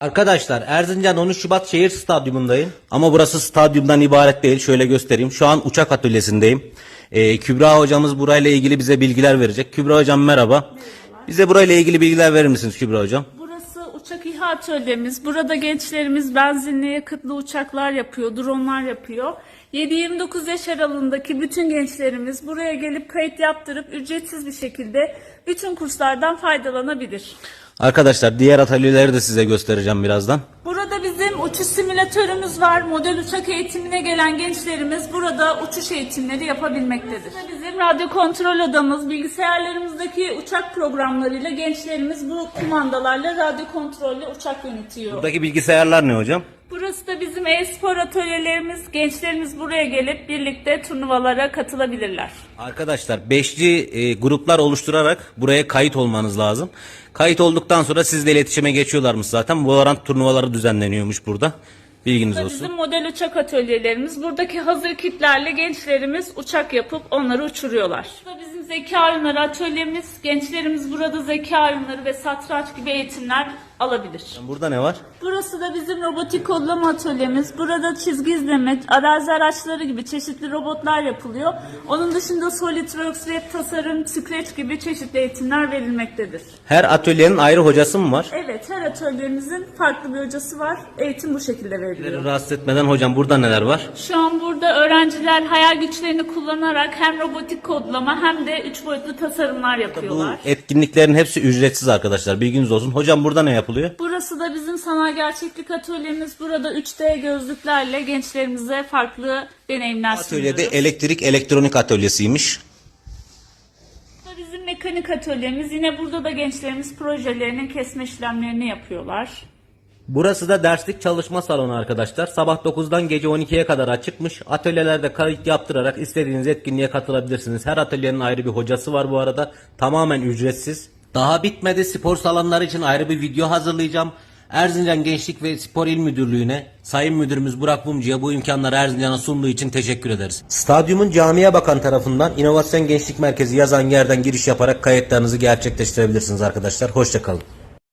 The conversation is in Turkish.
Arkadaşlar Erzincan 13 Şubat Şehir Stadyumundayım. Ama burası stadyumdan ibaret değil. Şöyle göstereyim. Şu an uçak atölyesindeyim. Ee, Kübra hocamız burayla ilgili bize bilgiler verecek. Kübra hocam merhaba. Bize burayla ilgili bilgiler verir misiniz Kübra hocam? İHA atölyemiz. Burada gençlerimiz benzinli yakıtlı uçaklar yapıyor, dronlar yapıyor. 7-29 yaş aralığındaki bütün gençlerimiz buraya gelip kayıt yaptırıp ücretsiz bir şekilde bütün kurslardan faydalanabilir. Arkadaşlar diğer atölyeleri de size göstereceğim birazdan. Uçuş simülatörümüz var. Model uçak eğitimine gelen gençlerimiz burada uçuş eğitimleri yapabilmektedir. Bizim radyo kontrol odamız, bilgisayarlarımızdaki uçak programlarıyla gençlerimiz bu kumandalarla radyo kontrolle uçak yönetiyor. Buradaki bilgisayarlar ne hocam? Bizim e-spor atölyelerimiz. Gençlerimiz buraya gelip birlikte turnuvalara katılabilirler. Arkadaşlar beşli e, gruplar oluşturarak buraya kayıt olmanız lazım. Kayıt olduktan sonra sizle iletişime geçiyorlarmış zaten. Valorant turnuvaları düzenleniyormuş burada. Bilginiz olsun. Bizim model uçak atölyelerimiz. Buradaki hazır kitlerle gençlerimiz uçak yapıp onları uçuruyorlar. Bu da bizim zeka oyunları atölyemiz. Gençlerimiz burada zeka oyunları ve satranç gibi eğitimler alabilir. Burada ne var? Burası da bizim robotik kodlama atölyemiz. Burada çizgi izleme, arazi araçları gibi çeşitli robotlar yapılıyor. Onun dışında SolidWorks, web tasarım, Scratch gibi çeşitli eğitimler verilmektedir. Her atölyenin ayrı hocası mı var? Evet, her atölyemizin farklı bir hocası var. Eğitim bu şekilde veriliyor. Rahatsız etmeden hocam burada neler var? Şu an burada öğrenciler hayal güçlerini kullanarak hem robotik kodlama hem de üç boyutlu tasarımlar Bu yapıyorlar. etkinliklerin hepsi ücretsiz arkadaşlar. Bilginiz olsun. Hocam burada ne yapılıyor? Burası da bizim sanal gerçeklik atölyemiz. Burada 3D gözlüklerle gençlerimize farklı deneyimler Atölyede sunuyoruz. elektrik elektronik atölyesiymiş. Mekanik atölyemiz. Yine burada da gençlerimiz projelerinin kesme işlemlerini yapıyorlar. Burası da derslik çalışma salonu arkadaşlar. Sabah 9'dan gece 12'ye kadar açıkmış. Atölyelerde kayıt yaptırarak istediğiniz etkinliğe katılabilirsiniz. Her atölyenin ayrı bir hocası var bu arada. Tamamen ücretsiz. Daha bitmedi. Spor salonları için ayrı bir video hazırlayacağım. Erzincan Gençlik ve Spor İl Müdürlüğü'ne Sayın Müdürümüz Burak Mumcu'ya bu imkanları Erzincan'a sunduğu için teşekkür ederiz. Stadyumun camiye bakan tarafından İnovasyon Gençlik Merkezi yazan yerden giriş yaparak kayıtlarınızı gerçekleştirebilirsiniz arkadaşlar. Hoşçakalın.